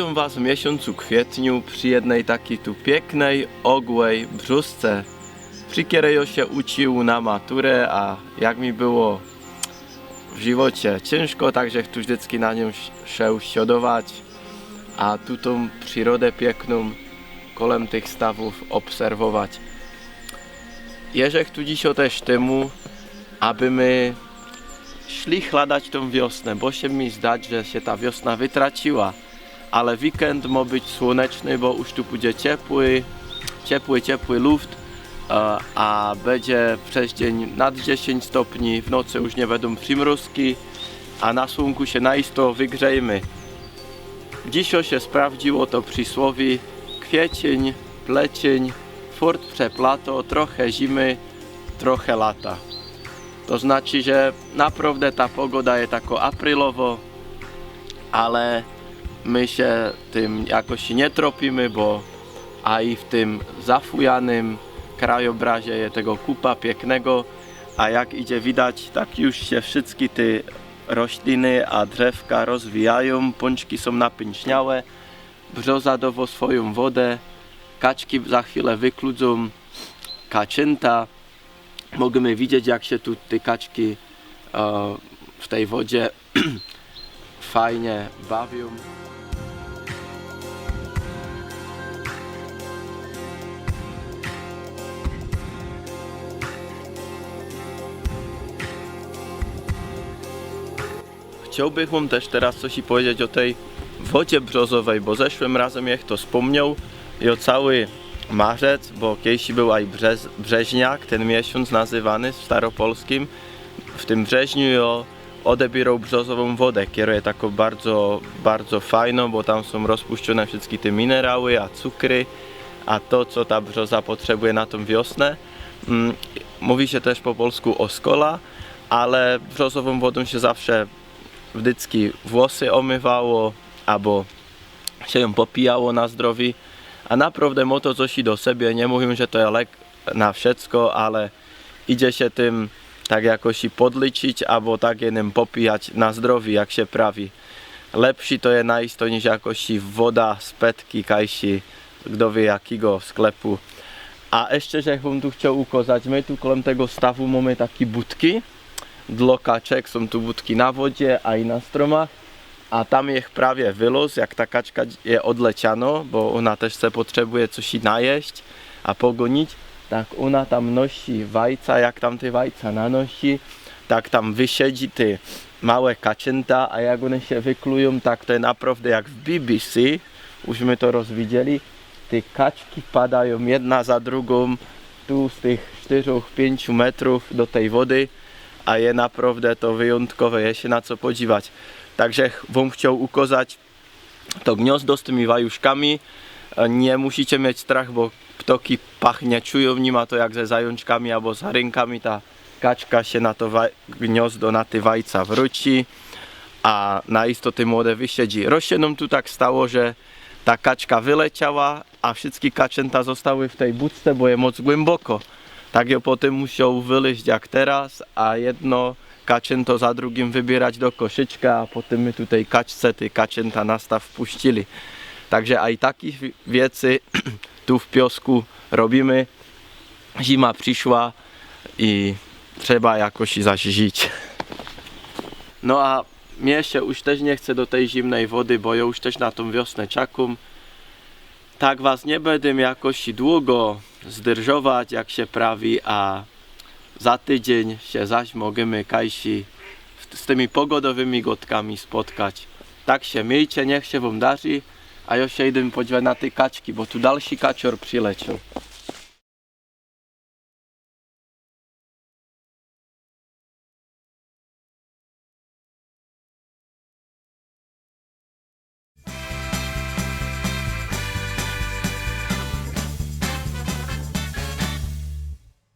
Witam Was w miesiącu kwietniu przy jednej takiej tu pięknej, ogłej brzusce, przy której się uczył na maturę, a jak mi było w żywocie ciężko, także tu vždycky na nią się siodować, a tu tą przyrodę piękną kolem tych stawów obserwować. Jeżek tu dziś też temu, aby my szli chladać tą wiosnę, bo się mi zdać, że się ta wiosna wytraciła. Ale weekend ma być słoneczny, bo już tu będzie ciepły, ciepły, ciepły luft, e, a będzie przez dzień nad 10 stopni, w nocy już nie będą przymrozki, a na słonku się naisto wygrzejmy. Dzisiaj się sprawdziło to przysłowie kwiecień, plecień, furt przeplato, trochę zimy, trochę lata. To znaczy, że naprawdę ta pogoda jest tako aprylowo, ale my się tym jakoś nie tropimy, bo a i w tym zafujanym krajobrazie jest tego kupa pięknego, a jak idzie widać, tak już się wszystkie te rośliny a drzewka rozwijają, pączki są napęczniałe, brzoza dowo swoją wodę, kaczki za chwilę wykludzą, kaczęta, możemy widzieć jak się tu te kaczki e, w tej wodzie fajnie bawią. Chciałbym też teraz coś i powiedzieć o tej wodzie brzozowej, bo zeszłym razem jak to wspomniał i o cały marzec, bo kiedyś był aj brzez, brzeźniak, ten miesiąc nazywany w staropolskim. W tym wrześniu jo odebierał brzozową wodę, która taką bardzo, bardzo fajną, bo tam są rozpuszczone wszystkie te minerały, a cukry, a to co ta brzoza potrzebuje na tą wiosnę. Mm, Mówi się też po polsku oskola, ale brzozową wodą się zawsze wdycki włosy omywało, albo się ją popijało na zdrowie. A naprawdę mo to coś i do siebie, nie mówię, że to jest lek na wszystko, ale idzie się tym tak jakoś i podliczyć, albo tak jednym popijać na zdrowie, jak się prawi. Lepsi to jest najisto niż jakoś woda z petki, kajsi, kto wie jakiego sklepu. A jeszcze, że bym tu chciał ukazać, my tu kolem tego stawu mamy takie budki dla kaczek, są tu budki na wodzie, a i na stromach a tam ich prawie wylos, jak ta kaczka je odleciano, bo ona też se potrzebuje coś i najeść, a pogonić, tak ona tam nosi wajca, jak tam te wajca nanosi, tak tam wysiedzi te małe kaczęta, a jak one się wyklują, tak to naprawdę jak w BBC, już my to rozwidzieli, te kaczki padają jedna za drugą, tu z tych 4-5 metrów do tej wody, a je naprawdę to wyjątkowe, jest się na co podziwać. Także wam chciał ukazać to gniazdo z tymi wajuszkami. E, Nie musicie mieć strach, bo ptoki pachnie czują, nie ma to jak ze zajączkami albo z rynkami. Ta kaczka się na to gniazdo, na te wajca wróci, a na istoty młode wysiedzi. Rośnie nam tu tak stało, że ta kaczka wyleciała, a wszystkie kaczęta zostały w tej budce, bo je moc głęboko. Tak ją potem musiał wyleźć jak teraz, a jedno kaczęto za drugim wybierać do koszyczka, a potem my tutaj kaczce, ty kaczęta na staw wpuścili. Także a i takich wiecy tu w piosku robimy. Zima przyszła i trzeba jakoś zaś żyć. No a mnie się już też nie chce do tej zimnej wody, bo ja już też na tą wiosnę czakum. Tak was nie będę jakoś długo zdrżować, jak się prawi, a za tydzień się zaś możemy kajsi z tymi pogodowymi gotkami spotkać. Tak się miejcie, niech się wam darzy, a ja się idę podziwiać na te kaczki, bo tu dalszy kacior przyleciał.